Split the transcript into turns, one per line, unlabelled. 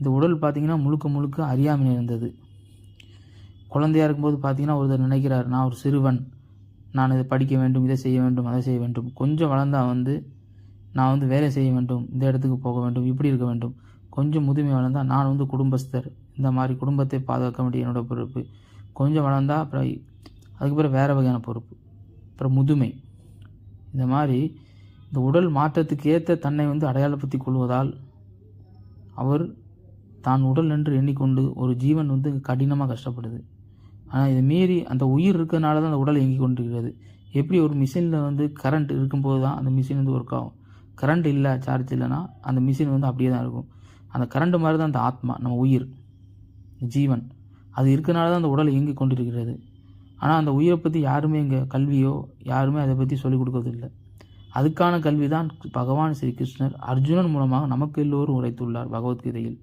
இந்த உடல் பார்த்திங்கன்னா முழுக்க முழுக்க அறியாமை இருந்தது குழந்தையா இருக்கும்போது பார்த்திங்கன்னா ஒருத்தர் நினைக்கிறார் நான் ஒரு சிறுவன். நான் இதை படிக்க வேண்டும் இதை செய்ய வேண்டும் அதை செய்ய வேண்டும். கொஞ்சம் வளர்ந்தால் வந்து நான் வந்து வேலை செய்ய வேண்டும் இந்த இடத்துக்கு போக வேண்டும் இப்படி இருக்க வேண்டும். கொஞ்சம் முதுமை வளர்ந்தால் நான் வந்து குடும்பஸ்தர். இந்த மாதிரி குடும்பத்தை பாதுகாக்க வேண்டிய என்னோடய பொறுப்பு. கொஞ்சம் வளர்ந்தால் அப்புறம் அதுக்கு பிறகு வேறு வகையான பொறுப்பு. அப்புறம் முதுமை. இந்த மாதிரி இந்த உடல் மாற்றத்துக்கு ஏற்ற தன்னை வந்து அடையாளப்படுத்தி கொள்வதால் அவர் தான் உடல் என்று எண்ணிக்கொண்டு ஒரு ஜீவன் வந்து கடினமாக கஷ்டப்படுது. ஆனால் இதை மீறி அந்த உயிர் இருக்கிறனால தான் அந்த உடல் இயங்கி கொண்டிருக்கிறது. எப்படி ஒரு மிஷினில் வந்து கரண்ட் இருக்கும்போது தான் அந்த மிஷின் வந்து ஒர்க் ஆகும்? கரண்ட் இல்லை சார்ஜ் இல்லைன்னா அந்த மிஷின் வந்து அப்படியே தான் இருக்கும். அந்த கரண்ட் மாதிரி தான் அந்த ஆத்மா நம்ம உயிர் ஜீவன் அது இருக்கிறனால தான் அந்த உடல் இயங்கி கொண்டிருக்கிறது. ஆனால் அந்த உயிரை பற்றி யாருமே இங்கே கல்வியோ யாருமே அதை பற்றி சொல்லிக் கொடுக்கறதில்லை. அதுக்கான கல்வி தான் பகவான் ஸ்ரீ கிருஷ்ணர் அர்ஜுனன் மூலமாக நமக்கு எல்லோரும் உரைத்துள்ளார் பகவத்கீதையில்